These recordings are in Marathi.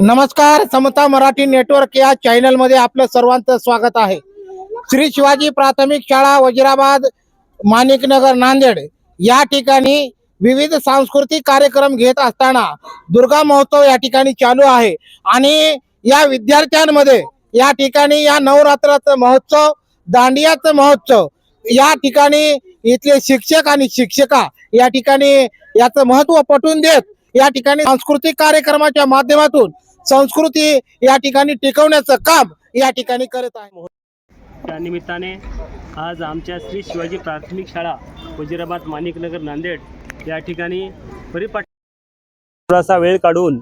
नमस्कार समता मराठी नेटवर्क या चॅनलमध्ये आपलं सर्वांचं स्वागत आहे. श्री शिवाजी प्राथमिक शाळा वजिराबाद माणिकनगर नांदेड. या ठिकाणी विविध सांस्कृतिक कार्यक्रम घेत असताना दुर्गा महोत्सव या ठिकाणी चालू आहे. आणि या विद्यार्थ्यांमध्ये या ठिकाणी या नवरात्राचा महोत्सव दांडियाचा महोत्सव या ठिकाणी इथले शिक्षक आणि शिक्षिका या ठिकाणी याचं महत्त्व पटवून देत या ठिकाणी सांस्कृतिक कार्यक्रमाच्या माध्यमातून संस्कृती या ठिकाणी टिकवण्याचं काम या ठिकाणी करत आहे. त्या निमित्ताने आज आमच्या श्री शिवाजी प्राथमिक शाळा वजिराबाद माणिकनगर नांदेड या ठिकाणी परिपाठ थोडासा वेळ काढून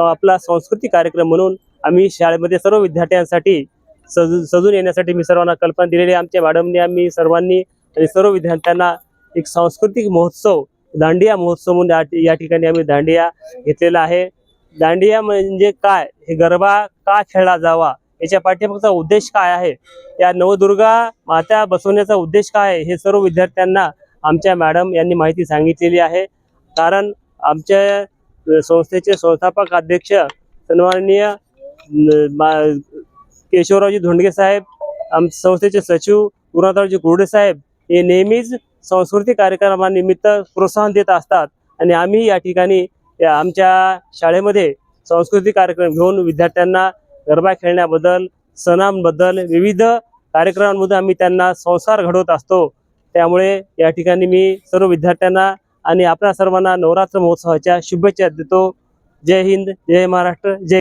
आपला सांस्कृतिक कार्यक्रम म्हणून आम्ही शाळेमध्ये सर्व विद्यार्थ्यांसाठी सज सजून येण्यासाठी मी सर्वांना कल्पना दिलेली आमच्या मॅडमने आम्ही सर्वांनी आणि सर्व विद्यार्थ्यांना एक सांस्कृतिक महोत्सव दांडिया महोत्सव म्हणून या या ठिकाणी आम्ही दांडिया घेतलेला आहे. दांडिया म्हणजे काय? हे गरबा का खेळला जावा? याच्या पाठीमागचा उद्देश काय आहे? या नवदुर्गा माता बसवण्याचा उद्देश काय आहे? हे सर्व विद्यार्थ्यांना आमच्या मॅडम यांनी माहिती सांगितलेली आहे. कारण आमच्या संस्थेचे संस्थापक अध्यक्ष सन्माननीय मा- केशवरावजी धोंडगे साहेब आम संस्थेचे सचिव गुरुनाथरावजी कुर्डे साहेब हे नेहमीच सांस्कृतिक कार्यक्रमानिमित्त प्रोत्साहन देत असतात. आणि आम्ही या ठिकाणी आमच्या शाळेमध्ये सांस्कृतिक कार्यक्रम घेऊन विद्यार्थ्यांना गरबा खेळण्याबद्दल सणांबद्दल विविध कार्यक्रमांमधून आम्ही त्यांना संसार घडवत असतो. त्यामुळे या ठिकाणी मी सर्व विद्यार्थ्यांना आणि आपल्या सर्वांना नवरात्र महोत्सवाच्या शुभेच्छा देतो. जय हिंद जय महाराष्ट्र जय